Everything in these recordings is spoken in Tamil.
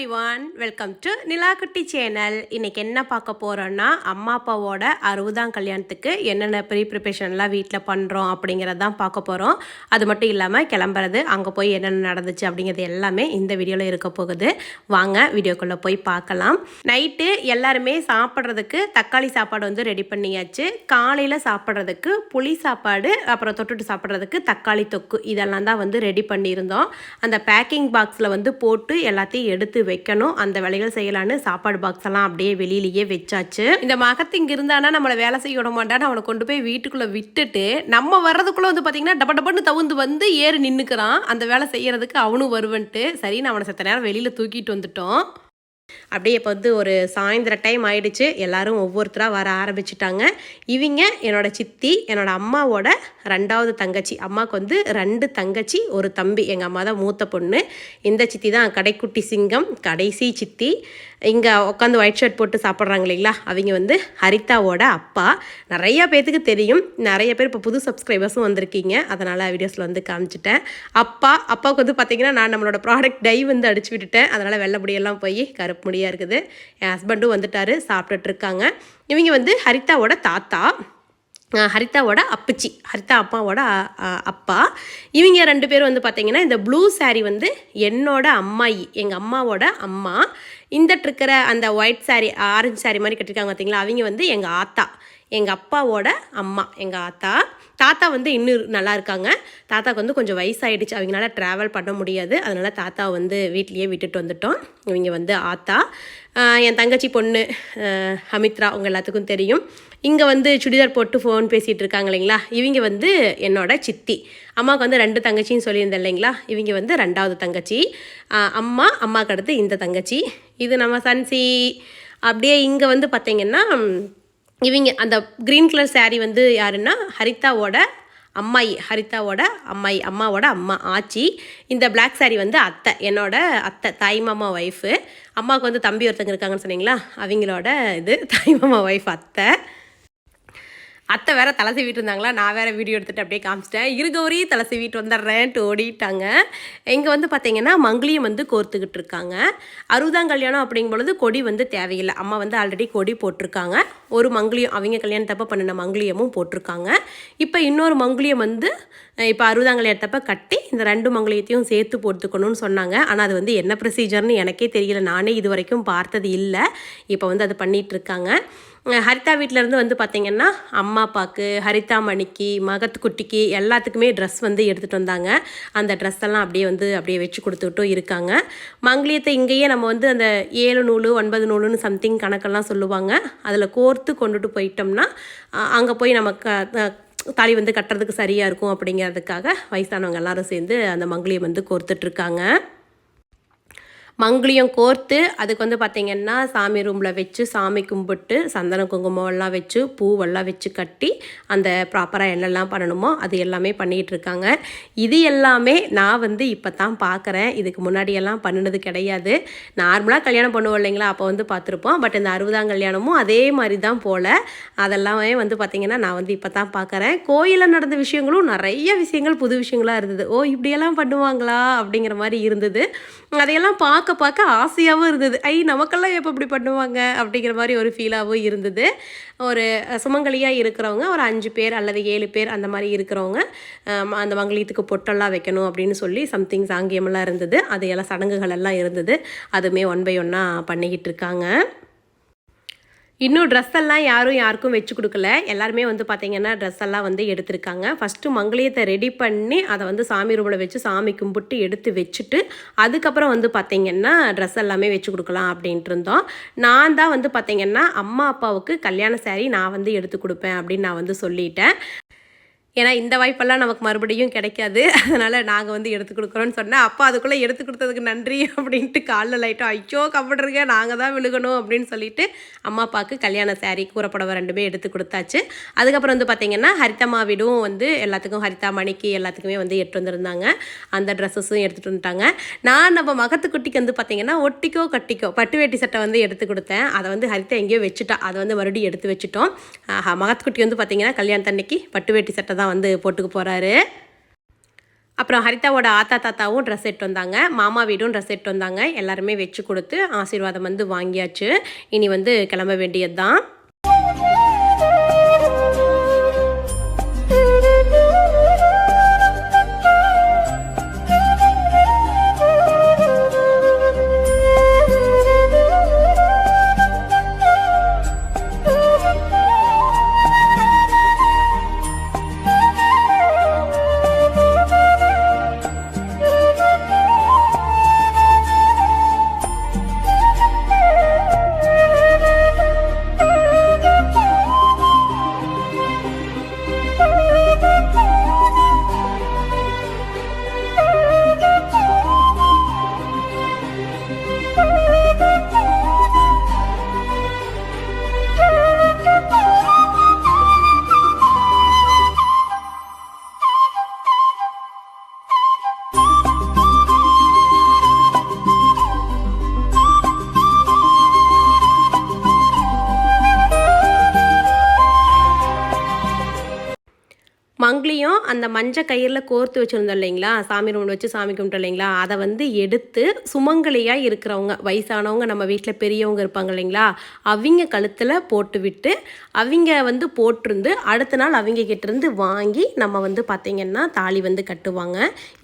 Everyone welcome to Nilakutti channel இன்றைக்கி என்ன பார்க்க போகிறோன்னா அம்மா அப்பாவோட அறுபதாம் கல்யாணத்துக்கு என்னென்ன ப்ரீ ப்ரிப்பரேஷன்லாம் வீட்டில் பண்ணுறோம் அப்படிங்கிறது தான் பார்க்க போகிறோம் அது மட்டும் இல்லாமல் கிளம்புறது அங்கே போய் என்னென்ன நடந்துச்சு அப்படிங்கிறது எல்லாமே இந்த வீடியோவில் இருக்க போகுது. வாங்க வீடியோக்குள்ளே போய் பார்க்கலாம். நைட்டு எல்லாருமே சாப்பிட்றதுக்கு தக்காளி சாப்பாடு வந்து ரெடி பண்ணியாச்சு. காலையில் சாப்பிட்றதுக்கு புளி சாப்பாடு அப்புறம் தொட்டுட்டு சாப்பிட்றதுக்கு தக்காளி தொக்கு இதெல்லாம் தான் வந்து ரெடி பண்ணியிருந்தோம். அந்த பேக்கிங் பாக்ஸில் வந்து போட்டு எல்லாத்தையும் எடுத்து வைக்கணும். அந்த வேலைகள் செய்யலான்னு சாப்பாடு பாக்ஸ் எல்லாம் அப்படியே வெளியிலேயே வச்சாச்சு. இந்த மகத்து இங்கே இருந்தானா நம்மளை வேலை செய்ய விட மாட்டான்னு அவனை கொண்டு போய் வீட்டுக்குள்ளே விட்டுட்டு நம்ம வர்றதுக்குள்ளே வந்து பார்த்தீங்கன்னா டப டபன்னு தவுந்து வந்து ஏறி நின்றுக்கிறான் அந்த வேலை செய்யறதுக்கு அவனும் வருவன்ட்டு. சரி நான் அவனை செத்த நேரம் வெளியில் தூக்கிட்டு வந்துட்டோம். அப்படியே இப்போ வந்து ஒரு சாயந்தர டைம் ஆயிடுச்சு. எல்லாரும் ஒவ்வொருத்தராக வர ஆரம்பிச்சிட்டாங்க. இவங்க என்னோட சித்தி என்னோட அம்மாவோட ரெண்டாவது தங்கச்சி. அம்மாவுக்கு வந்து ரெண்டு தங்கச்சி ஒரு தம்பி. எங்கள் அம்மா தான் மூத்த பொண்ணு. இந்த சித்தி தான் கடைக்குட்டி சிங்கம் கடைசி சித்தி. இங்கே உட்காந்து ஒயிட் ஷர்ட் போட்டு சாப்பிட்றாங்க இல்லைங்களா? அவங்க வந்து ஹரிதாவோட அப்பா. நிறையா பேர்த்துக்கு தெரியும். நிறைய பேர் இப்போ புது சப்ஸ்கிரைபர்ஸும் வந்திருக்கீங்க. அதனால் வீடியோஸில் வந்து காமிச்சிட்டேன். அப்பா அப்பாவுக்கு வந்து பார்த்திங்கன்னா நான் நம்மளோட ப்ராடக்ட் டை வந்து அடிச்சு விட்டுட்டேன். அதனால் வெள்ளை முடியெல்லாம் போய் கருப்பு முடியாக இருக்குது. என் ஹஸ்பண்டும் வந்துட்டார். சாப்பிட்டுட்ருக்காங்க இவங்க வந்து ஹரிதாவோட தாத்தா. ஹரிதாவோட அப்பச்சி. ஹரிதா அப்பாவோட அப்பா. இவங்க ரெண்டு பேரும் வந்து பார்த்தீங்கன்னா இந்த ப்ளூ saree வந்து என்னோட அம்மாயி எங்கள் அம்மாவோட அம்மா. இந்த இருக்கிற அந்த ஒயிட் saree ஆரஞ்சு saree மாதிரி கட்டிருக்காங்க பார்த்தீங்களா அவங்க வந்து எங்கள் ஆத்தா எங்கள் அப்பாவோட அம்மா எங்கள் ஆத்தா. தாத்தா வந்து இன்னும் நல்லா இருக்காங்க. தாத்தாவுக்கு வந்து கொஞ்சம் வயசாயிடுச்சு. அவங்களால ட்ராவல் பண்ண முடியாது. அதனால் தாத்தா வந்து வீட்லேயே விட்டுட்டு வந்துட்டோம். இவங்க வந்து ஆத்தா. என் தங்கச்சி பொண்ணு அமித்ரா ஹமித்ரா உங்கள் எல்லாத்துக்கும் தெரியும். இங்கே வந்து சுடிதார் போட்டு ஃபோன் பேசிகிட்டு இருக்காங்க இல்லைங்களா? இவங்க வந்து என்னோட சித்தி. அம்மாவுக்கு வந்து ரெண்டு தங்கச்சின்னு சொல்லியிருந்தேன் இல்லைங்களா? இவங்க வந்து ரெண்டாவது தங்கச்சி. அம்மா அம்மாவுக்கு அடுத்து இந்த தங்கச்சி. இது நம்ம சன்சி. அப்படியே இங்கே வந்து பார்த்தீங்கன்னா இவங்க அந்த க்ரீன் கலர் சேரீ வந்து யாருன்னா ஹரிதாவோட அம்மாயி ஹரிதாவோட அம்மாயி அம்மாவோட அம்மா ஆச்சி. இந்த பிளாக் சேரீ வந்து அத்தை என்னோட அத்தை தாய் மாமா ஒய்ஃபு அம்மாவுக்கு வந்து தம்பி ஒருத்தங்க இருக்காங்கன்னு சொன்னீங்களா? அவங்களோட இது தாய் மாமா ஒய்ஃப் அத்தை. அத்தை வேற தலை சீவிட்டு இருந்தாங்களா? நான் வேற வீடியோ எடுத்துட்டு அப்படியே காமிச்சிட்டேன். இருகௌரி தலை சீவிட்டு வந்துடுறேன்ட்டு ஓடிட்டாங்க. இங்கே வந்து பார்த்தீங்கன்னா மங்கிலியம் வந்து கோர்த்துக்கிட்டு இருக்காங்க. அறுபதாம் கல்யாணம் அப்படிங்கும் பொழுது கொடி வந்து தேவையில்லை. அம்மா வந்து ஆல்ரெடி கொடி போட்டிருக்காங்க. ஒரு மங்கிலியம் அவங்க கல்யாணத்தப்ப பண்ணின மங்களியமும் போட்டிருக்காங்க. இப்போ இன்னொரு மங்கிலியம் வந்து இப்போ அறுபதாம் கல்யாணத்தப்ப கட்டி இந்த ரெண்டு மங்களியத்தையும் சேர்த்து போட்டுக்கணும்னு சொன்னாங்க. ஆனால் அது வந்து என்ன ப்ரொசீஜர்னு எனக்கே தெரியல. நானே இது வரைக்கும் பார்த்தது இல்லை. இப்போ வந்து அது பண்ணிகிட்ருக்காங்க இருக்காங்க. ஹரிதா வீட்டிலேருந்து வந்து பார்த்திங்கன்னா அம்மா அப்பாவுக்கு ஹரிதா மணிக்கு மகத்து குட்டிக்கு எல்லாத்துக்குமே ட்ரெஸ் வந்து எடுத்துகிட்டு வந்தாங்க. அந்த ட்ரெஸ் எல்லாம் அப்படியே வந்து அப்படியே வச்சு கொடுத்துட்டும் இருக்காங்க. மங்களியத்தை இங்கேயே நம்ம வந்து அந்த ஏழு நூலு ஒன்பது நூலுன்னு சம்திங் கணக்கெல்லாம் சொல்லுவாங்க. அதில் கோர்த்து கொண்டுட்டு போயிட்டோம்னா அங்கே போய் நம்ம க தாலி வந்து கட்டுறதுக்கு சரியாக இருக்கும் அப்படிங்கிறதுக்காக வயசானவங்க எல்லாரும் சேர்ந்து அந்த மங்களியை வந்து கோர்த்துட்ருக்காங்க மங்கிலியம் கோர்த்து அதுக்கு வந்து பார்த்திங்கன்னா சாமி ரூமில் வச்சு சாமி கும்பிட்டு சந்தன குங்குமம் எல்லாம் வச்சு பூவெல்லாம் வச்சு கட்டி அந்த ப்ராப்பராக என்னெல்லாம் பண்ணணுமோ அது எல்லாமே பண்ணிகிட்டு இருக்காங்க. இது எல்லாமே நான் வந்து இப்போ தான் பார்க்குறேன் இதுக்கு முன்னாடியெல்லாம் பண்ணினது கிடையாது. நார்மலாக கல்யாணம் பண்ணுவோம் இல்லைங்களா? அப்போ வந்து பார்த்துருப்போம் பட் இந்த அறுபதாம் கல்யாணமும் அதே மாதிரி தான் போல். அதெல்லாமே வந்து பார்த்திங்கன்னா நான் வந்து இப்போ தான் பார்க்குறேன் கோயிலில் நடந்த விஷயங்களும் நிறைய விஷயங்கள் புது விஷயங்களாக இருந்தது. ஓ இப்படியெல்லாம் பண்ணுவாங்களா? அப்படிங்கிற மாதிரி இருந்தது. அதையெல்லாம் பார்க்க பார்க்க பார்க்க ஆசையாகவும் இருந்தது. ஐ நமக்கெல்லாம் எப்போ இப்படி பண்ணுவாங்க? அப்படிங்கிற மாதிரி ஒரு ஃபீலாகவும் இருந்தது. ஒரு சுமங்கலியாக இருக்கிறவங்க ஒரு அஞ்சு பேர் அல்லது ஏழு பேர் அந்த மாதிரி இருக்கிறவங்க அந்த மங்களியத்துக்கு பொட்டெல்லாம் வைக்கணும் அப்படின்னு சொல்லி சம்திங் சாங்கியமெல்லாம் இருந்தது. அது எல்லாம் சடங்குகள் எல்லாம் இருந்தது. அதுவுமே ஒன் பை ஒன்னாக பண்ணிக்கிட்டு இருக்காங்க. இன்னும் ட்ரெஸ் எல்லாம் யாரும் யாருக்கும் வச்சு கொடுக்கல. எல்லாருமே வந்து பார்த்தீங்கன்னா ட்ரெஸ் எல்லாம் வந்து எடுத்திருக்காங்க. ஃபஸ்ட்டு மங்களியத்தை ரெடி பண்ணி அதை வந்து சாமி ரூமில் வச்சு சாமி கும்பிட்டு எடுத்து வச்சுட்டு அதுக்கப்புறம் வந்து பார்த்தீங்கன்னா ட்ரெஸ் எல்லாமே வச்சு கொடுக்கலாம் அப்படின்ட்டு இருந்தோம். நான் தான் வந்து பார்த்தீங்கன்னா அம்மா அப்பாவுக்கு கல்யாண saree நான் வந்து எடுத்து கொடுப்பேன் அப்படின்னு நான் வந்து சொல்லிட்டேன். ஏன்னா இந்த வாய்ப்பெல்லாம் நமக்கு மறுபடியும் கிடைக்காது. அதனால் நாங்கள் வந்து எடுத்து கொடுக்குறோன்னு சொன்னேன் அப்போ அதுக்குள்ளே எடுத்து கொடுத்ததுக்கு நன்றி அப்படின்ட்டு காலில் லைட்டாக ஐயோ கம்ப்யூட்டருங்க நாங்கள் தான் விழுகணும் அப்படின்னு சொல்லிட்டு அம்மா அப்பாவுக்கு கல்யாண saree கூறப்படவை ரெண்டுமே எடுத்து கொடுத்தாச்சு. அதுக்கப்புறம் வந்து பார்த்திங்கன்னா ஹரிதம்மா வீடும் வந்து எல்லாத்துக்கும் ஹரிதா மணிக்கு எல்லாத்துக்குமே வந்து எடுத்து வந்திருந்தாங்க. அந்த ட்ரெஸ்ஸஸும் எடுத்துகிட்டு வந்துட்டாங்க. நான் நம்ம மகத்துக்குட்டிக்கு வந்து பார்த்திங்கன்னா ஒட்டிக்கோ கட்டிக்கோ பட்டு வேட்டி சட்டை வந்து எடுத்து கொடுத்தேன். அதை வந்து ஹரிதா எங்கேயோ வச்சுட்டா. அதை வந்து மறுபடியும் எடுத்து வச்சுட்டோம். ஆஹா, வந்து பார்த்திங்கன்னா கல்யாணத்தன்னைக்கு பட்டு வேட்டி சட்டை தான் வந்து போட்டுக்க போகிறாரு அப்புறம் ஹரிதாவோட ஆத்தா தாத்தாவும் ட்ரெஸ் எடுத்து வந்தாங்க. மாமா வீடும் ட்ரெஸ் எடுத்து வந்தாங்க. எல்லாருமே வச்சு கொடுத்து ஆசீர்வாதம் வந்து வாங்கியாச்சு. இனி வந்து கிளம்ப வேண்டியது தான் அந்த மஞ்சள் கயிறில் கோர்த்து வச்சுருந்தோம் இல்லைங்களா? சாமி ரூமில் வச்சு சாமி கும்பிட்டோம் இல்லைங்களா? அதை வந்து எடுத்து சுமங்கலியாக இருக்கிறவங்க வயசானவங்க நம்ம வீட்டில் பெரியவங்க இருப்பாங்க இல்லைங்களா? அவங்க கழுத்தில் போட்டு விட்டு அவங்க வந்து போட்டிருந்து அடுத்த நாள் அவங்க கிட்டேருந்து வாங்கி நம்ம வந்து பார்த்திங்கன்னா தாலி வந்து கட்டுவாங்க.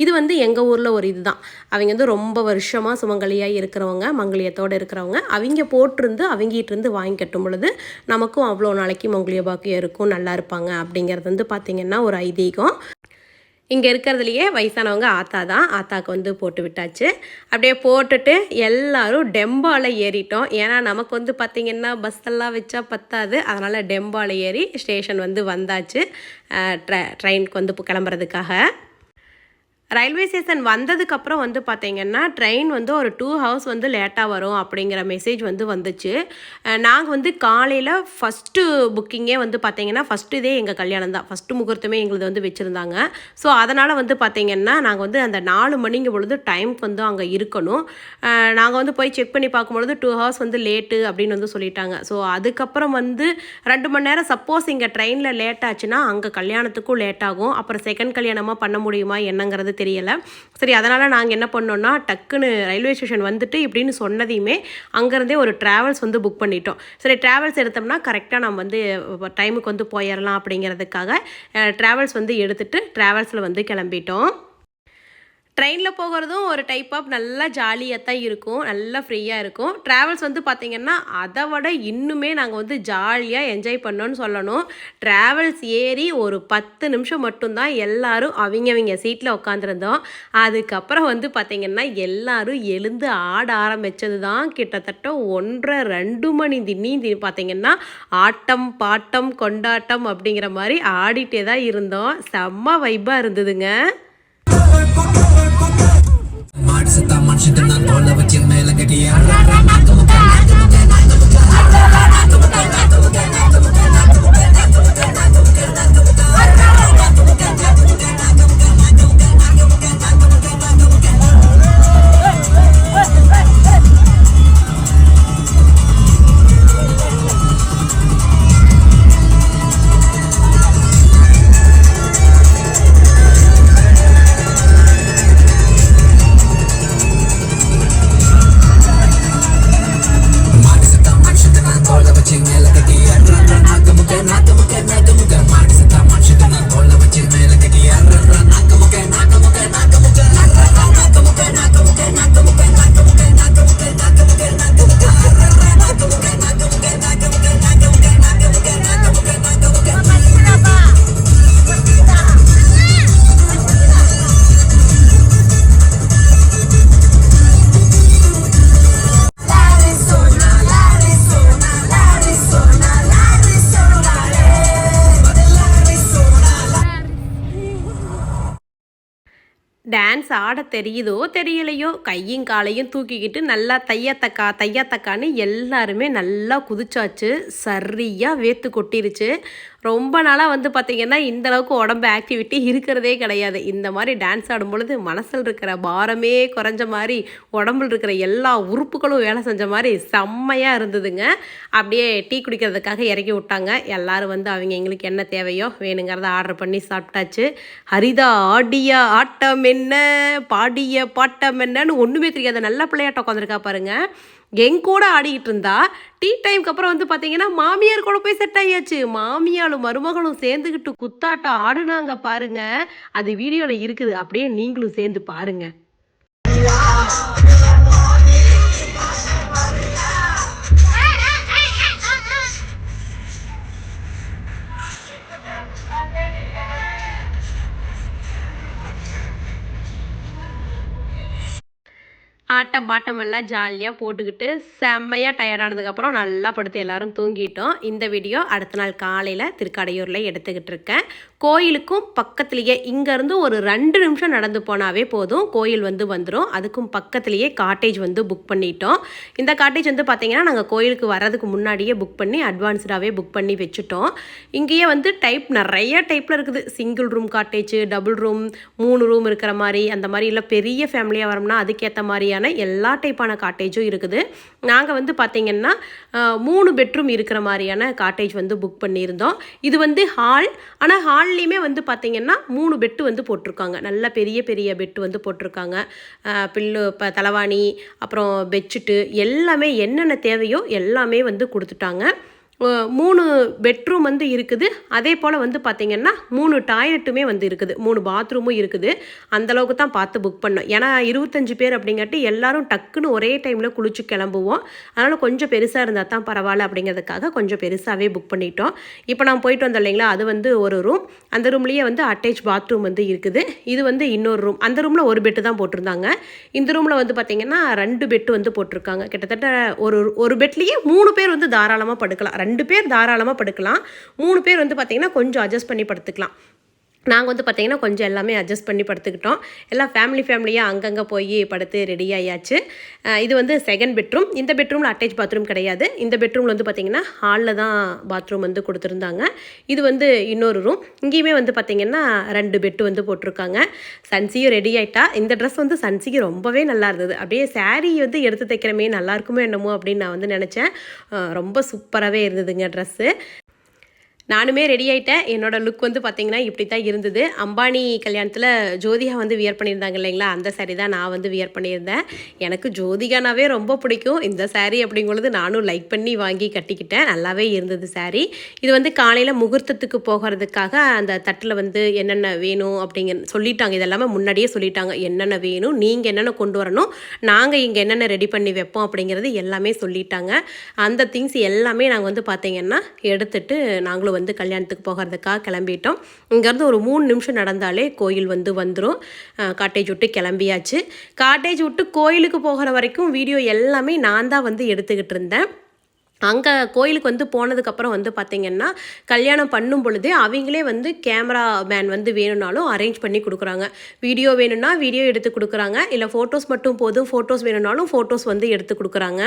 இது வந்து எங்கள் ஊரில் ஒரு இதுதான். அவங்க வந்து ரொம்ப வருஷமாக சுமங்கலியாக இருக்கிறவங்க மங்கலியத்தோடு இருக்கிறவங்க. அவங்க போட்டிருந்து அவங்ககிட்டருந்து வாங்கி கட்டும் பொழுது நமக்கும் அவ்வளோ நாளைக்கு மங்கலிய பாக்கியம் இருக்கும் நல்லா இருப்பாங்க அப்படிங்கிறது வந்து பார்த்திங்கன்னா ஒரு ஐதீகம். இங்கே இருக்கிறதுலையே வயசானவங்க ஆத்தா தான். ஆத்தாக்கு வந்து போட்டு விட்டாச்சு. அப்படியே போட்டுட்டு எல்லாரும் டெம்பாவில் ஏறிட்டோம். ஏன்னா நமக்கு வந்து பார்த்திங்கன்னா பஸ்ஸெல்லாம் வச்சா பத்தாது. அதனால் டெம்பாவில் ஏறி ஸ்டேஷன் வந்து வந்தாச்சு. ட்ரெ ட்ரெயினுக்கு வந்து கிளம்புறதுக்காக. ரயில்வே ஸ்டேஷன் வந்ததுக்கப்புறம் வந்து பார்த்தீங்கன்னா ட்ரெயின் வந்து ஒரு டூ ஹவர்ஸ் வந்து லேட்டாக வரும் அப்படிங்கிற மெசேஜ் வந்து வந்துச்சு. நாங்கள் வந்து காலையில் ஃபஸ்ட்டு புக்கிங்கே வந்து பார்த்தீங்கன்னா ஃபஸ்ட்டு இதே எங்கள் கல்யாணம் தான். ஃபஸ்ட்டு முகூர்த்தமே எங்களுது வந்து வச்சுருந்தாங்க. ஸோ அதனால் வந்து பார்த்தீங்கன்னா நாங்கள் வந்து அந்த நாலு மணிங்க பொழுது டைம்க்கு வந்து அங்கே இருக்கணும். நாங்கள் வந்து போய் செக் பண்ணி பார்க்கும்பொழுது டூ ஹவர்ஸ் வந்து லேட்டு அப்படின்னு வந்து சொல்லிட்டாங்க. ஸோ அதுக்கப்புறம் வந்து ரெண்டு மணி நேரம் சப்போஸ் இங்கே ட்ரெயினில் லேட் ஆச்சுன்னா அங்கே கல்யாணத்துக்கும் லேட் ஆகும். அப்புறம் செகண்ட் கல்யாணமாக பண்ண முடியுமா என்னங்கிறது தெரியலை. சரி அதனால் நாங்கள் என்ன பண்ணோன்னா டக்குன்னு ரயில்வே ஸ்டேஷன் வந்துட்டு இப்படின்னு சொன்னதையுமே அங்கேருந்தே ஒரு ட்ராவல்ஸ் வந்து புக் பண்ணிட்டோம். சரி ட்ராவல்ஸ் எடுத்தோம்னா கரெக்டாக நம்ம வந்து டைமுக்கு வந்து போயிடலாம் அப்படிங்கிறதுக்காக ட்ராவல்ஸ் வந்து எடுத்துகிட்டு ட்ராவல்ஸில் வந்து கிளம்பிட்டோம். ட்ரெயினில் போகிறதும் ஒரு டைப் ஆஃப் நல்லா ஜாலியாக தான் இருக்கும். நல்லா ஃப்ரீயாக இருக்கும். ட்ராவல்ஸ் வந்து பார்த்திங்கன்னா அதை விட இன்னுமே நாங்கள் வந்து ஜாலியாக என்ஜாய் பண்ணோன்னு சொல்லணும். ட்ராவல்ஸ் ஏறி ஒரு பத்து நிமிஷம் மட்டும்தான் எல்லோரும் அவங்க அவங்க சீட்டில் உட்காந்துருந்தோம் அதுக்கப்புறம் வந்து பார்த்திங்கன்னா எல்லாரும் எழுந்து ஆட ஆரம்பித்தது தான் கிட்டத்தட்ட ஒன்றரை ரெண்டு மணி தினி பார்த்திங்கன்னா ஆட்டம் பாட்டம் கொண்டாட்டம் அப்படிங்கிற மாதிரி ஆடிட்டே தான் இருந்தோம். செம்ம வைப்பாக இருந்ததுங்க. மாடு செத்தா மனுஷன் நான் தோலை வச்சு மேல கட்டியா. தெரியுதோ தெரியலையோ கையும் காலையும் தூக்கிக்கிட்டு நல்லா தையத்தக்கா தையத்தக்கான்னு எல்லாருமே நல்லா குதிச்சாச்சு. சரியாக வேத்து கொட்டிருச்சு. ரொம்ப நாளாக வந்து பார்த்திங்கன்னா இந்தளவுக்கு உடம்பு ஆக்டிவிட்டி இருக்கிறதே கிடையாது. இந்த மாதிரி டான்ஸ் ஆடும் பொழுது மனசில் இருக்கிற பாரமே குறைஞ்ச மாதிரி உடம்புல இருக்கிற எல்லா உறுப்புகளும் வேலை செஞ்ச மாதிரி செம்மையாக இருந்ததுங்க. அப்படியே டீ குடிக்கிறதுக்காக இறக்கி விட்டாங்க. எல்லோரும் வந்து அவங்க எங்களுக்கு என்ன தேவையோ வேணுங்கிறத ஆர்டர் பண்ணி சாப்பிட்டாச்சு. ஹரிதா ஆடிய ஆட்டம் என்ன? பாடிய பாட்டம் என்னன்னு ஒன்றுமே தெரியாது நல்ல பிள்ளையாட்டம் உட்காந்துருக்கா பாருங்கள் என் கூட ஆடிக்கிட்டு இருந்தா டீ டைம்க்கு அப்புறம் வந்து பார்த்தீங்கன்னா மாமியார் கூட போய் செட் ஆகியாச்சு. மாமியாரும் மருமகளும் சேர்ந்துக்கிட்டு குத்தாட்டம் ஆடுனாங்க பாருங்க. அது வீடியோவில் இருக்குது. அப்படியே நீங்களும் சேர்ந்து பாருங்க. ஆட்டம் பாட்டம் எல்லாம் ஜாலியாக போட்டுக்கிட்டு செம்மையாக டயர்டானதுக்கப்புறம் நல்லா படுத்து எல்லோரும் தூங்கிட்டோம். இந்த வீடியோ அடுத்த நாள் காலையில் திருக்கடையூரில் எடுத்துக்கிட்டு இருக்கேன் கோயிலுக்கும் பக்கத்துலேயே இங்கேருந்து ஒரு ரெண்டு நிமிஷம் நடந்து போனாவே போதும். கோயில் வந்து வந்துடும் அதுக்கும் பக்கத்துலேயே காட்டேஜ் வந்து புக் பண்ணிட்டோம். இந்த காட்டேஜ் வந்து பார்த்திங்கன்னா நாங்கள் கோயிலுக்கு வர்றதுக்கு முன்னாடியே புக் பண்ணி அட்வான்ஸ்டாகவே புக் பண்ணி வச்சுட்டோம். இங்கேயே வந்து டைப் நிறைய டைப்பில் இருக்குது. Single room cottage double room மூணு ரூம் இருக்கிற மாதிரி அந்த மாதிரி இல்லை பெரிய ஃபேமிலியாக வரோம்னா அதுக்கேற்ற மாதிரியான எல்லா டைப்பான காட்டேஜும் இருக்குது. நாங்கள் வந்து பார்த்திங்கன்னா மூணு பெட்ரூம் இருக்கிற மாதிரியான காட்டேஜ் வந்து புக் பண்ணியிருந்தோம். இது வந்து ஹால் ஆனால் ஹால் ஹால்லையுமே வந்து பார்த்திங்கன்னா மூணு பெட்டு வந்து போட்டிருக்காங்க. நல்ல பெரிய பெரிய பெட்டு வந்து போட்டிருக்காங்க. பில்லு இப்போ தலைவாணி அப்புறம் பெட்ஷீட்டு எல்லாமே என்னென்ன தேவையோ எல்லாமே வந்து கொடுத்துட்டாங்க. மூணு பெட்ரூம் வந்து இருக்குது. அதே போல் வந்து பார்த்திங்கன்னா மூணு டாய்லெட்டுமே வந்து இருக்குது. மூணு பாத்ரூமும் இருக்குது. அந்தளவுக்கு தான் பார்த்து புக் பண்ணோம். ஏன்னா இருபத்தஞ்சு பேர் அப்படிங்காட்டி எல்லாரும் டக்குன்னு ஒரே டைமில் குளிச்சு கிளம்புவோம். அதனால் கொஞ்சம் பெருசாக இருந்தால் தான் பரவாயில்ல அப்படிங்கிறதுக்காக கொஞ்சம் பெருசாகவே புக் பண்ணிட்டோம். இப்போ நான் போயிட்டு வந்தோம் இல்லைங்களா அது வந்து ஒரு ரூம் அந்த ரூம்லேயே வந்து அட்டேச் பாத்ரூம் வந்து இருக்குது. இது வந்து இன்னொரு ரூம் அந்த ரூமில் ஒரு பெட்டு தான் போட்டிருந்தாங்க. இந்த ரூமில் வந்து பார்த்திங்கன்னா ரெண்டு பெட்டு வந்து போட்டிருக்காங்க. கிட்டத்தட்ட ஒரு ஒரு பெட்லேயே மூணு பேர் வந்து தாராளமாக படுக்கலாம். ரெண்டு பேர் தாராளமாக படுக்கலாம். மூணு பேர் வந்து பார்த்திங்கன்னா கொஞ்சம் அட்ஜஸ்ட் பண்ணி படுத்துக்கலாம். நாங்கள் வந்து பார்த்திங்கன்னா கொஞ்சம் எல்லாமே அட்ஜஸ்ட் பண்ணி படுத்துக்கிட்டோம். எல்லாம் ஃபேமிலி ஃபேமிலியாக அங்கங்கே போய் படுத்து ரெடி ஆயாச்சு. இது வந்து செகண்ட் பெட்ரூம் இந்த பெட்ரூமில் அட்டாச் பாத்ரூம் கிடையாது. இந்த பெட்ரூமில் வந்து பார்த்திங்கன்னா ஹாலில் தான் பாத்ரூம் வந்து கொடுத்துருந்தாங்க. இது வந்து இன்னொரு ரூம் இங்கேயுமே வந்து பார்த்திங்கன்னா ரெண்டு பெட்டு வந்து போட்டிருக்காங்க. சன்சியும் ரெடி ஆகிட்டா இந்த ட்ரெஸ் வந்து சன்சிக்கு ரொம்பவே நல்லா இருந்தது. அப்படியே சாரீ வந்து எடுத்து தைக்கிறமே நல்லா இருக்குமோ என்னமோ அப்படின்னு நான் வந்து நினச்சேன். ரொம்ப சூப்பராகவே இருந்ததுங்க ட்ரெஸ்ஸு நானுமே ரெடி ஆகிட்டேன் என்னோடய லுக் வந்து பார்த்தீங்கன்னா இப்படி தான் இருந்தது. அம்பானி கல்யாணத்தில் ஜோதிகா வந்து வியர் பண்ணியிருந்தாங்க இல்லைங்களா? அந்த saree தான் நான் வந்து வியர் பண்ணியிருந்தேன். எனக்கு ஜோதிகானாவே ரொம்ப பிடிக்கும். இந்த சாரீ அப்படிங்கிறது நானும் லைக் பண்ணி வாங்கி கட்டிக்கிட்டேன். நல்லாவே இருந்தது saree. இது வந்து காலையில் முகூர்த்தத்துக்கு போகிறதுக்காக அந்த தட்டில் வந்து என்னென்ன வேணும் அப்படிங்க சொல்லிட்டாங்க. இதெல்லாமே முன்னாடியே சொல்லிட்டாங்க. என்னென்ன வேணும் நீங்கள் என்னென்ன கொண்டு வரணும் நாங்கள் இங்கே என்னென்ன ரெடி பண்ணி வைப்போம் அப்படிங்கிறது எல்லாமே சொல்லிட்டாங்க. அந்த திங்ஸ் எல்லாமே நாங்கள் வந்து பார்த்தீங்கன்னா எடுத்துட்டு நாங்களும் வந்து கல்யாணத்துக்கு போகிறதுக்காக கிளம்பிட்டோம். இங்கேருந்து ஒரு மூணு நிமிஷம் நடந்தாலே கோயில் வந்து வந்துடும் காட்டேஜ் விட்டு கிளம்பியாச்சு. காட்டேஜ் விட்டு கோயிலுக்கு போகிற வரைக்கும் வீடியோ எல்லாமே நான் தான் வந்து எடுத்துக்கிட்டு இருந்தேன். அங்கே கோயிலுக்கு வந்து போனதுக்கப்புறம் வந்து பார்த்திங்கன்னா கல்யாணம் பண்ணும் பொழுதே அவங்களே வந்து கேமரா மேன் வந்து வேணும்னாலும் அரேஞ்ச் பண்ணி கொடுக்குறாங்க. வீடியோ வேணும்னா வீடியோ எடுத்து கொடுக்குறாங்க. இல்லை ஃபோட்டோஸ் மட்டும் போதும் ஃபோட்டோஸ் வேணும்னாலும் ஃபோட்டோஸ் வந்து எடுத்து கொடுக்குறாங்க.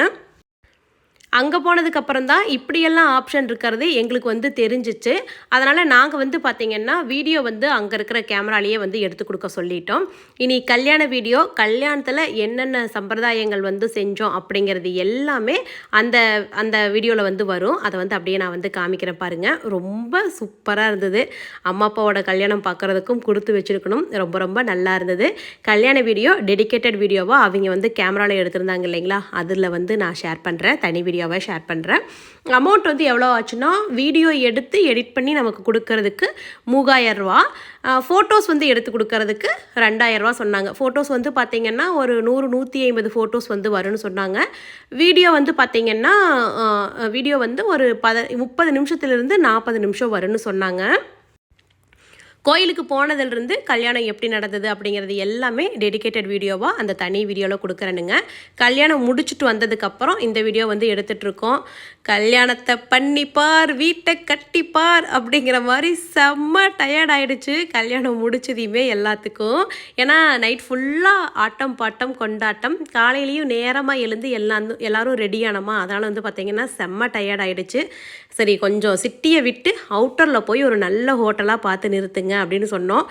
அங்கே போனதுக்கப்புறம் தான் இப்படியெல்லாம் ஆப்ஷன் இருக்கிறது எங்களுக்கு வந்து தெரிஞ்சிச்சு. அதனால் நாங்கள் வந்து பார்த்திங்கன்னா வீடியோ வந்து அங்கே இருக்கிற கேமராலேயே வந்து எடுத்து கொடுக்க சொல்லிட்டோம். இனி கல்யாண வீடியோ கல்யாணத்தில் என்னென்ன சம்பிரதாயங்கள் வந்து செஞ்சோம் அப்படிங்கிறது எல்லாமே அந்த அந்த வீடியோவில் வந்து வரும். அதை வந்து அப்படியே நான் வந்து காமிக்கிறேன் பாருங்கள் ரொம்ப சூப்பராக இருந்தது. அம்மா அப்பாவோட கல்யாணம் பார்க்குறதுக்கும் கொடுத்து வச்சுருக்கணும். ரொம்ப ரொம்ப நல்லா இருந்தது. கல்யாண வீடியோ டெடிகேட்டட் வீடியோவாக அவங்க வந்து கேமராவில் எடுத்திருந்தாங்க இல்லைங்களா? அதில் வந்து நான் ஷேர் பண்ணுறேன் தனி வீடியோ வீடியோவை ஷேர் பண்ணுறேன் அமௌண்ட் வந்து எவ்வளோ ஆச்சுன்னா வீடியோ எடுத்து எடிட் பண்ணி நமக்கு கொடுக்கறதுக்கு மூவாயிரம் ரூபா. ஃபோட்டோஸ் வந்து எடுத்து கொடுக்கறதுக்கு ரெண்டாயிரரூவா சொன்னாங்க. ஃபோட்டோஸ் வந்து பார்த்திங்கன்னா ஒரு நூறு நூற்றி ஐம்பது ஃபோட்டோஸ் வந்து வரும்னு சொன்னாங்க. வீடியோ வந்து பார்த்திங்கன்னா வீடியோ வந்து ஒரு பத முப்பது நிமிஷத்துலேருந்து நாற்பது நிமிஷம் வரும்னு சொன்னாங்க. கோயிலுக்கு போனதுலேருந்து கல்யாணம் எப்படி நடந்தது அப்படிங்கிறது எல்லாமே டெடிகேட்டட் வீடியோவாக அந்த தனி வீடியோவில் கொடுக்குறேனுங்க. கல்யாணம் முடிச்சுட்டு வந்ததுக்கப்புறம் இந்த வீடியோ வந்து எடுத்துகிட்ருக்கோம் கல்யாணத்தை பண்ணிப்பார் வீட்டை கட்டிப்பார் அப்படிங்கிற மாதிரி செம்ம டயர்ட் ஆயிடுச்சு. கல்யாணம் முடிச்சதையுமே எல்லாத்துக்கும். ஏன்னா நைட் ஃபுல்லாக ஆட்டம் பாட்டம் கொண்டாட்டம். காலையிலையும் நேரமாக எழுந்து எல்லாம் எல்லாரும் ரெடியானமா அதனால் வந்து பார்த்திங்கன்னா செம்ம டயர்ட் ஆயிடுச்சு. சரி கொஞ்சம் சிட்டியை விட்டு அவுட்டரில் போய் ஒரு நல்ல ஹோட்டலாக பார்த்து நிறுத்துங்க அப்படின்னு சொன்னோம்.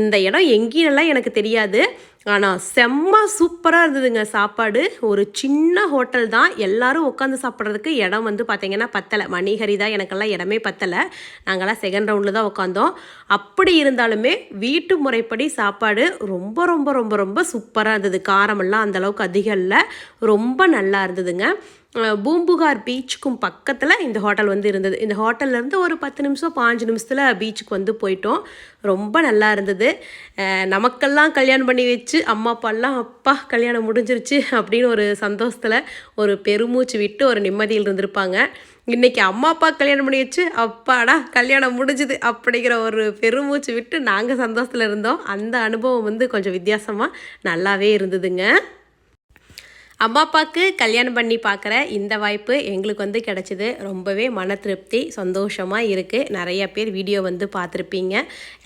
இந்த இடம் எங்கேயெல்லாம் எனக்கு தெரியாது. ஆனால் செம்ம சூப்பராக இருந்ததுங்க சாப்பாடு. ஒரு சின்ன ஹோட்டல் தான். எல்லாரும் உட்காந்து சாப்பிட்றதுக்கு இடம் வந்து பார்த்தீங்கன்னா பத்தலை. மணிஹரி தான். எனக்கெல்லாம் இடமே பத்தலை. நாங்கள்லாம் செகண்ட் ரவுண்டில் தான் உட்காந்தோம் அப்படி இருந்தாலுமே வீட்டு முறைப்படி சாப்பாடு ரொம்ப ரொம்ப ரொம்ப ரொம்ப சூப்பராக இருந்தது. காரமெல்லாம் அந்த அளவுக்கு அதிகம் இல்லை. ரொம்ப நல்லா இருந்ததுங்க. பூம்புகார் பீச்சுக்கும் பக்கத்தில் இந்த ஹோட்டல் வந்து இருந்தது. இந்த ஹோட்டல்லேருந்து ஒரு பத்து நிமிஷம் பாஞ்சு நிமிஷத்தில் பீச்சுக்கு வந்து போயிட்டோம். ரொம்ப நல்லா இருந்தது. நமக்கெல்லாம் கல்யாணம் பண்ணி வச்சு அம்மா அப்பாலாம் அப்பா கல்யாணம் முடிஞ்சிருச்சு அப்படின்னு ஒரு சந்தோஷத்தில் ஒரு பெருமூச்சு விட்டு ஒரு நிம்மதியில் இருந்திருப்பாங்க. இன்னைக்கு அம்மா அப்பா கல்யாணம் பண்ணி வச்சு அப்பாடா கல்யாணம் முடிஞ்சுது அப்படிங்கிற ஒரு பெருமூச்சு விட்டு நாங்கள் சந்தோஷத்தில் இருந்தோம். அந்த அனுபவம் வந்து கொஞ்சம் வித்தியாசமாக நல்லாவே இருந்ததுங்க. அம்மா அப்பாவுக்கு கல்யாணம் பண்ணி பார்க்குற இந்த வாய்ப்பு எங்களுக்கு வந்து கிடச்சிது. ரொம்பவே மன திருப்தி சந்தோஷமாக இருக்குது நிறைய பேர் வீடியோ வந்து பார்த்துருப்பீங்க.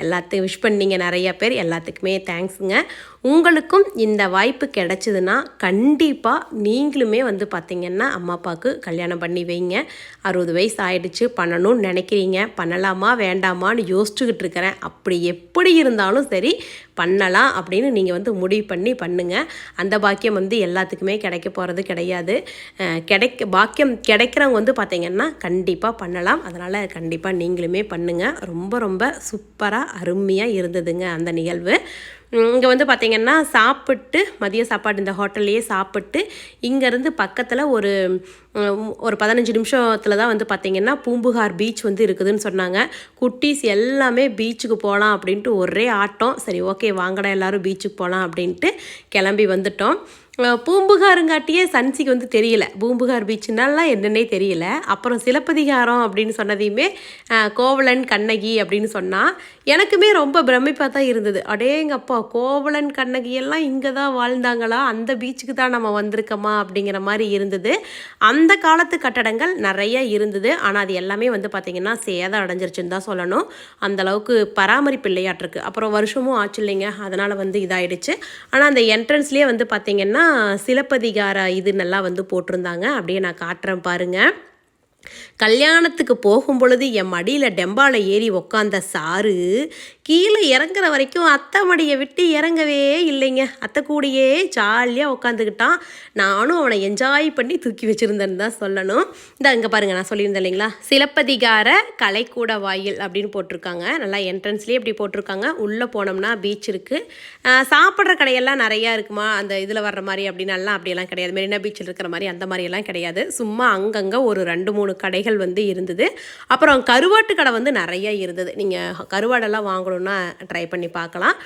எல்லாத்தையும் விஷ் பண்ணீங்க நிறைய பேர். எல்லாத்துக்குமே தேங்க்ஸுங்க உங்களுக்கும் இந்த வாய்ப்பு கிடச்சிதுன்னா கண்டிப்பாக நீங்களுமே வந்து பார்த்திங்கன்னா அம்மா அப்பாவுக்கு கல்யாணம் பண்ணி வைங்க. அறுபது வயசு ஆயிடுச்சு பண்ணணும்னு நினைக்கிறீங்க. பண்ணலாமா வேண்டாமான்னு யோசிச்சுக்கிட்டு இருக்கிறேன். அப்படி எப்படி இருந்தாலும் சரி பண்ணலாம் அப்படின்னு நீங்கள் வந்து முடிவு பண்ணி பண்ணுங்கள் அந்த பாக்கியம் வந்து எல்லாத்துக்குமே கிடைக்க போகிறது கிடையாது. கிடைக்க பாக்கியம் கிடைக்கிறவங்க வந்து பார்த்திங்கன்னா கண்டிப்பாக பண்ணலாம். அதனால் கண்டிப்பாக நீங்களுமே பண்ணுங்கள் ரொம்ப ரொம்ப சூப்பராக அருமையாக இருந்ததுங்க அந்த நிகழ்வு. இங்கே வந்து பார்த்திங்கன்னா சாப்பிட்டு மதிய சாப்பாடு இந்த ஹோட்டல்லையே சாப்பிட்டு இங்கேருந்து பக்கத்தில் ஒரு ஒரு பதினஞ்சு நிமிஷத்தில் தான் வந்து பார்த்திங்கன்னா பூம்புகார் பீச் வந்து இருக்குதுன்னு சொன்னாங்க. குட்டீஸ் எல்லாமே பீச்சுக்கு போகலாம் அப்படின்ட்டு ஒரே ஆட்டம். சரி ஓகே வாங்கடா எல்லோரும் பீச்சுக்கு போகலாம் அப்படின்ட்டு கிளம்பி வந்துட்டோம். பூம்புகாருங்காட்டியே சன்சிக்கு வந்து தெரியல. பூம்புகார் பீச்சுனாலாம் என்னன்னே தெரியல. அப்புறம் சிலப்பதிகாரம் அப்படின்னு சொன்னதையுமே கோவலன் கண்ணகி அப்படின்னு சொன்னால் எனக்குமே ரொம்ப பிரமிப்பாக தான் இருந்தது. அடேங்கப்பா கோவலன் கண்ணகி எல்லாம் இங்கே தான் வாழ்ந்தாங்களா? அந்த பீச்சுக்கு தான் நம்ம வந்திருக்கோமா? அப்படிங்கிற மாதிரி இருந்தது. அந்த காலத்து கட்டடங்கள் நிறைய இருந்தது. ஆனால் அது எல்லாமே வந்து பார்த்திங்கன்னா சேதம் அடைஞ்சிருச்சுன்னு தான் சொல்லணும். அந்த அளவுக்கு பராமரிப்பு இல்லையாட்டிருக்கு. அப்புறம் வருஷமும் ஆச்சு இல்லைங்க. அதனால் வந்து இதாயிடுச்சு. ஆனால் அந்த என்ட்ரன்ஸ்லேயே வந்து பார்த்திங்கன்னா சிலப்பதிகார இது நல்லா வந்து போட்டிருந்தாங்க. அப்படியே நான் காட்டுறேன் பாருங்கள் கல்யாணத்துக்கு போகும் பொழுது என் மடியில் டெம்பாவில் ஏறி உக்காந்த சாரு கீழே இறங்குற வரைக்கும் அத்தை மடியை விட்டு இறங்கவே இல்லைங்க. அத்தை கூடயே ஜாலியாக உட்காந்துக்கிட்டான் நானும் அவனை என்ஜாய் பண்ணி தூக்கி வச்சுருந்தேன்னு தான் சொல்லணும். இந்த இங்கே பாருங்கள் நான் சொல்லியிருந்தேன் இல்லைங்களா? சிலப்பதிகார கலைக்கூட வாயில் அப்படின்னு போட்டிருக்காங்க. நல்லா என்ட்ரன்ஸ்லேயே இப்படி போட்டிருக்காங்க. உள்ளே போனோம்னா பீச் இருக்குது சாப்பிட்ற கடையெல்லாம் நிறையா இருக்குமா? அந்த இதில் வர்ற மாதிரி அப்படின்னலாம் அப்படியெல்லாம் கிடையாது. மெரினா பீச்சில் இருக்கிற மாதிரி அந்த மாதிரியெல்லாம் கிடையாது. சும்மா அங்கங்கே ஒரு ரெண்டு மூணு கடைகள் வந்து இருந்தது. அப்புறம் கருவாட்டு கடை வந்து நிறைய இருந்தது. நீங்கள் கருவாடெல்லாம் வாங்கணுன்னா ட்ரை பண்ணி பார்க்கலாம்.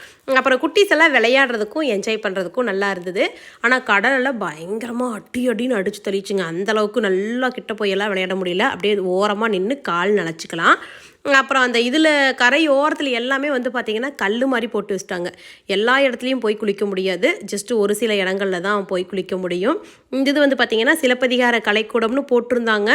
அப்புறம் குட்டீஸ் எல்லாம் விளையாடுறதுக்கும் என்ஜாய் பண்ணுறதுக்கும் நல்லா இருந்தது. ஆனால் கடலெல்லாம் பயங்கரமாக அடி அடின்னு அடித்து தெளிச்சுங்க. அந்த அளவுக்கு நல்லா கிட்ட போய் எல்லாம் விளையாட முடியல. அப்படியே ஓரமாக நின்று கால் நனைச்சிக்கலாம் அப்புறம் அந்த இதில் கரை ஓரத்தில் எல்லாமே வந்து பார்த்திங்கன்னா கல் மாதிரி போட்டு வச்சுட்டாங்க. எல்லா இடத்துலையும் போய் குளிக்க முடியாது. ஜஸ்ட்டு ஒரு சில இடங்களில் தான் போய் குளிக்க முடியும். இந்த இது வந்து பார்த்திங்கன்னா சிலப்பதிகார கலைக்கூடம்னு போட்டிருந்தாங்க.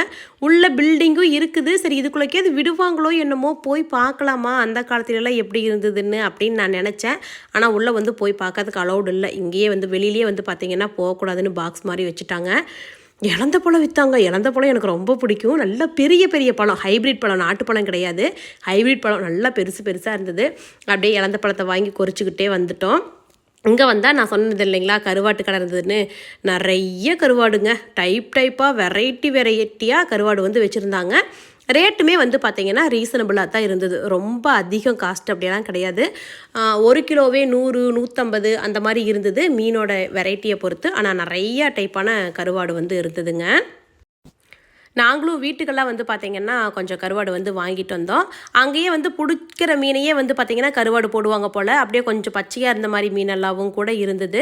உள்ள பில்டிங்கும் இருக்குது. சரி இதுக்குள்ளக்கே அது விடுவாங்களோ என்னமோ போய் பார்க்கலாமா? அந்த காலத்துலலாம் எப்படி இருந்ததுன்னு அப்படின்னு நான் நினச்சேன். ஆனால் உள்ளே வந்து போய் பார்க்கறதுக்கு அலௌடு இல்லை. இங்கேயே வந்து வெளியிலேயே வந்து பார்த்திங்கன்னா போகக்கூடாதுன்னு பாக்ஸ் மாதிரி வச்சுட்டாங்க. இலந்த பழம் விற்றாங்க இழந்த பழம் எனக்கு ரொம்ப பிடிக்கும். நல்ல பெரிய பெரிய பழம். ஹைப்ரிட் பழம் நாட்டு பழம் கிடையாது. ஹைப்ரிட் பழம் நல்லா பெருசு பெருசாக இருந்தது. அப்படியே இழந்த பழத்தை வாங்கி குறைச்சிக்கிட்டே வந்துட்டோம். இங்கே வந்தால் நான் சொன்னது இல்லைங்களா? கருவாட்டு கடை இருந்ததுன்னு. நிறைய கருவாடுங்க. டைப் டைப்பாக வெரைட்டி வெரைட்டியாக கருவாடு வந்து வச்சுருந்தாங்க. ரேட்டுமே வந்து பார்த்திங்கன்னா ரீசனபிளாக தான் இருந்தது. ரொம்ப அதிகம் காஸ்ட் அப்படியெல்லாம் கிடையாது. ஒரு கிலோவே நூறு நூற்றம்பது அந்த மாதிரி இருந்தது மீனோட வெரைட்டியை பொறுத்து. ஆனால் நிறையா டைப்பான கருவாடு வந்து இருந்ததுங்க. நாங்களும் வீட்டுக்கெல்லாம் வந்து பார்த்திங்கன்னா கொஞ்சம் கருவாடு வந்து வாங்கிட்டு வந்தோம். அங்கேயே வந்து பிடிக்கிற மீனையே வந்து பார்த்திங்கன்னா கருவாடு போடுவாங்க போல். அப்படியே கொஞ்சம் பச்சையாக இருந்த மாதிரி மீனெல்லாவும் கூட இருந்தது.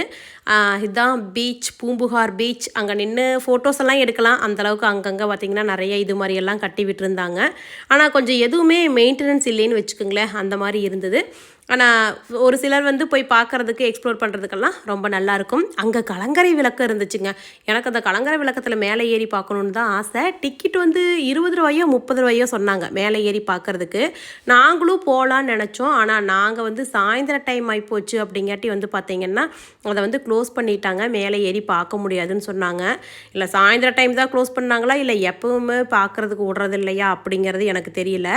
இதுதான் பீச் பூம்புகார் பீச் அங்கே நின்று ஃபோட்டோஸ் எல்லாம் எடுக்கலாம். அந்தளவுக்கு அங்கங்கே பார்த்திங்கன்னா நிறைய இது மாதிரி எல்லாம் கட்டி விட்டுருந்தாங்க. ஆனால் கொஞ்சம் எதுவுமே மெயின்டெனன்ஸ் இல்லைன்னு வச்சுக்கோங்களேன். அந்த மாதிரி இருந்தது. ஆனால் ஒரு சிலர் வந்து போய் பார்க்குறதுக்கு எக்ஸ்ப்ளோர் பண்ணுறதுக்கெல்லாம் ரொம்ப நல்லாயிருக்கும் அங்கே கலங்கரை விளக்கம் இருந்துச்சுங்க. எனக்கு அந்த கலங்கரை விளக்கத்தில் மேலே ஏறி பார்க்கணுன்னு தான் ஆசை. டிக்கெட் வந்து இருபது ரூபாயோ முப்பது ரூபாயோ சொன்னாங்க மேலே ஏறி பார்க்குறதுக்கு. நாங்களும் போகலான்னு நினச்சோம். ஆனால் நாங்கள் வந்து சாயந்தர டைம் ஆகிப்போச்சு அப்படிங்காட்டி வந்து பார்த்திங்கன்னா அதை வந்து க்ளோஸ் பண்ணிட்டாங்க. மேலே ஏறி பார்க்க முடியாதுன்னு சொன்னாங்க. இல்லை சாயந்தர டைம் தான் க்ளோஸ் பண்ணாங்களா? இல்லை எப்பவுமே பார்க்குறதுக்கு விடுறது இல்லையா? அப்படிங்கிறது எனக்கு தெரியல.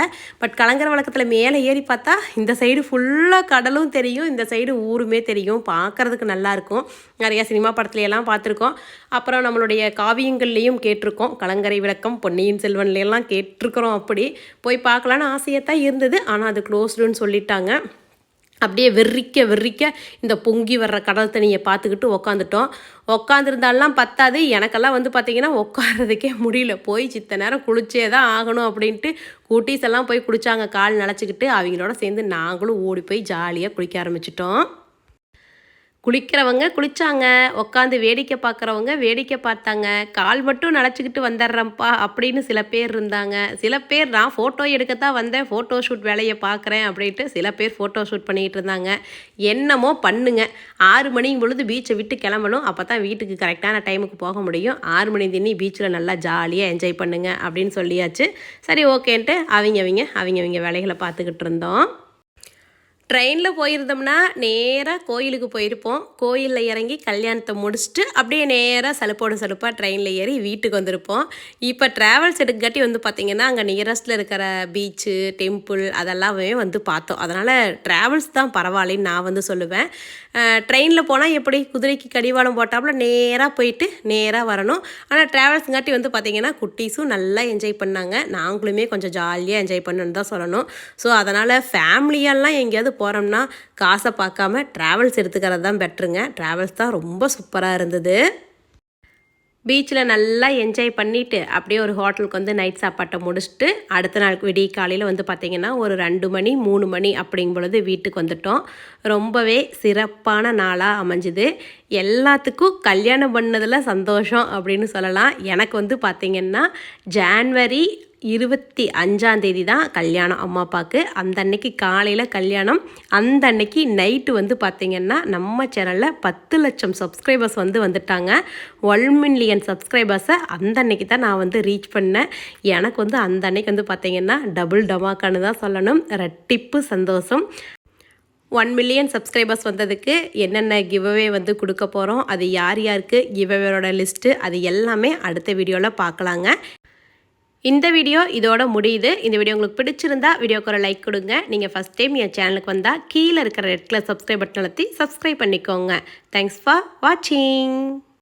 பட் கலங்கரை விளக்கத்தில் மேலே ஏறி பார்த்தா இந்த சைடு ஃபுல் ஃபுல்லாக கடலும் தெரியும் இந்த சைடு ஊருமே தெரியும் பார்க்குறதுக்கு நல்லாயிருக்கும் நிறையா சினிமா படத்துலையெல்லாம் பார்த்துருக்கோம் அப்புறம் நம்மளுடைய காவியங்கள்லேயும் கேட்டிருக்கோம். கலங்கரை விளக்கம் பொன்னியின் செல்வன்லையெல்லாம் கேட்டிருக்கிறோம் அப்படி. போய் பார்க்கலான்னு ஆசையாக தான் இருந்தது. ஆனால் அது க்ளோஸ்டுன்னு சொல்லிட்டாங்க. அப்படியே வெறிக்க வெறிக்க இந்த பொங்கி வர்ற கடல் தண்ணியை பார்த்துக்கிட்டு உக்காந்துட்டோம். உக்காந்துருந்தாலாம் பத்தாது. எனக்கெல்லாம் வந்து பார்த்திங்கன்னா உட்காரதுக்கே முடியல. போய் சித்த நேரம் குளிச்சே தான் ஆகணும் அப்படின்ட்டு கூட்டீஸ் எல்லாம் போய் குளித்தாங்க கால் நனைச்சிக்கிட்டு அவங்களோட சேர்ந்து நாங்களும் ஓடி போய் ஜாலியாக குளிக்க ஆரம்பிச்சிட்டோம். குளிக்கிறவங்க குளிச்சாங்க உட்காந்து வேடிக்கை பார்க்குறவங்க வேடிக்கை பார்த்தாங்க கால் மட்டும் நனைச்சிக்கிட்டு வந்துடுறேன்ப்பா அப்படின்னு சில பேர் இருந்தாங்க. சில பேர் நான் ஃபோட்டோ எடுக்கத்தான் வந்தேன் ஃபோட்டோ ஷூட் வேலையை பார்க்குறேன் அப்படின்ட்டு சில பேர் ஃபோட்டோ ஷூட் பண்ணிகிட்டு இருந்தாங்க. என்னமோ பண்ணுங்க. ஆறு மணிக்கும் பொழுது பீச்சை விட்டு கிளம்பணும். அப்போ தான் வீட்டுக்கு கரெக்டான டைமுக்கு போக முடியும். ஆறு மணி தின்னி பீச்சில் நல்லா ஜாலியாக என்ஜாய் பண்ணுங்க அப்படின்னு சொல்லியாச்சு. சரி ஓகேன்ட்டு அவங்க அவங்க அவங்க அவங்க வேலைகளை பார்த்துக்கிட்டு இருந்தோம். ட்ரெயினில் போயிருந்தோம்னா நேராக கோயிலுக்கு போயிருப்போம். கோயிலில் இறங்கி கல்யாணத்தை முடிச்சுட்டு அப்படியே நேராக சலுப்போடு சலுப்பாக ட்ரெயினில் ஏறி வீட்டுக்கு வந்திருப்போம். இப்போ ட்ராவல்ஸ் எடுக்கட்டி வந்து பார்த்திங்கன்னா அங்கே நியரஸ்ட்டில் இருக்கிற பீச்சு டெம்பிள் அதெல்லாமே வந்து பார்த்தோம். அதனால் ட்ராவல்ஸ் தான் பரவாயில்லன்னு நான் வந்து சொல்லுவேன். ட்ரெயினில் போனால் எப்படி? குதிரைக்கு கடிவாளம் போட்டாப்புல நேராக போயிட்டு நேராக வரணும். ஆனால் ட்ராவல்ஸுங்காட்டி வந்து பார்த்திங்கன்னா குட்டீஸும் நல்லா என்ஜாய் பண்ணாங்க. நாங்களுமே கொஞ்சம் ஜாலியாக என்ஜாய் பண்ணணுன்னு தான் சொல்லணும். ஸோ அதனால் ஃபேமிலியெல்லாம் எங்கேயாவது போகிறோம்னா காசை பார்க்காம ட்ராவல்ஸ் எடுத்துக்கிறது தான் பெட்ருங்க ட்ராவல்ஸ் தான் ரொம்ப சூப்பராக இருந்தது. பீச்சில் நல்லா என்ஜாய் பண்ணிவிட்டு அப்படியே ஒரு ஹோட்டலுக்கு வந்து நைட் சாப்பாட்டை முடிச்சுட்டு அடுத்த நாள் விடிய காலையில் வந்து பார்த்திங்கன்னா ஒரு ரெண்டு மணி மூணு மணி அப்படிங்கும் பொழுது வீட்டுக்கு வந்துட்டோம். ரொம்பவே சிறப்பான நாளாக அமைஞ்சுது. எல்லாத்துக்கும் கல்யாணம் பண்ணதில் சந்தோஷம் அப்படின்னு சொல்லலாம். எனக்கு வந்து பார்த்திங்கன்னா ஜான்வரி இருபத்தி அஞ்சாந்தேதி தான் கல்யாணம் அம்மா அப்பாவுக்கு அந்த அன்னைக்கு காலையில் கல்யாணம். அந்த அன்னைக்கு நைட்டு வந்து பார்த்திங்கன்னா நம்ம சேனலில் பத்து லட்சம் சப்ஸ்கிரைபர்ஸ் வந்து வந்துட்டாங்க. ஒன் மில்லியன் சப்ஸ்கிரைபர்ஸை அந்த அன்னைக்கு தான் நான் வந்து ரீச் பண்ணேன். எனக்கு வந்து அந்த அன்னைக்கு வந்து பார்த்திங்கன்னா டபுள் டமாக்கான்னு தான் சொல்லணும். ரெட்டிப்பு சந்தோஷம். ஒன் மில்லியன் சப்ஸ்கிரைபர்ஸ் வந்ததுக்கு என்னென்ன கிவ்அவே வந்து கொடுக்க போகிறோம் அது யார் யாருக்கு கிவ்அவேரோட லிஸ்ட்டு அது எல்லாமே அடுத்த வீடியோவில் பார்க்கலாங்க. இந்த வீடியோ இதோட முடியுது. இந்த வீடியோ உங்களுக்கு பிடிச்சிருந்தா வீடியோக்கு ஒரு லைக் கொடுங்க. நீங்கள் ஃபஸ்ட் டைம் என் சேனலுக்கு வந்தால் கீழே இருக்கிற ரெட் கலர் சப்ஸ்கிரைப் பட்டன் அழுத்தி சப்ஸ்கிரைப் பண்ணிக்கோங்க. தேங்க்ஸ் ஃபார் வாட்சிங்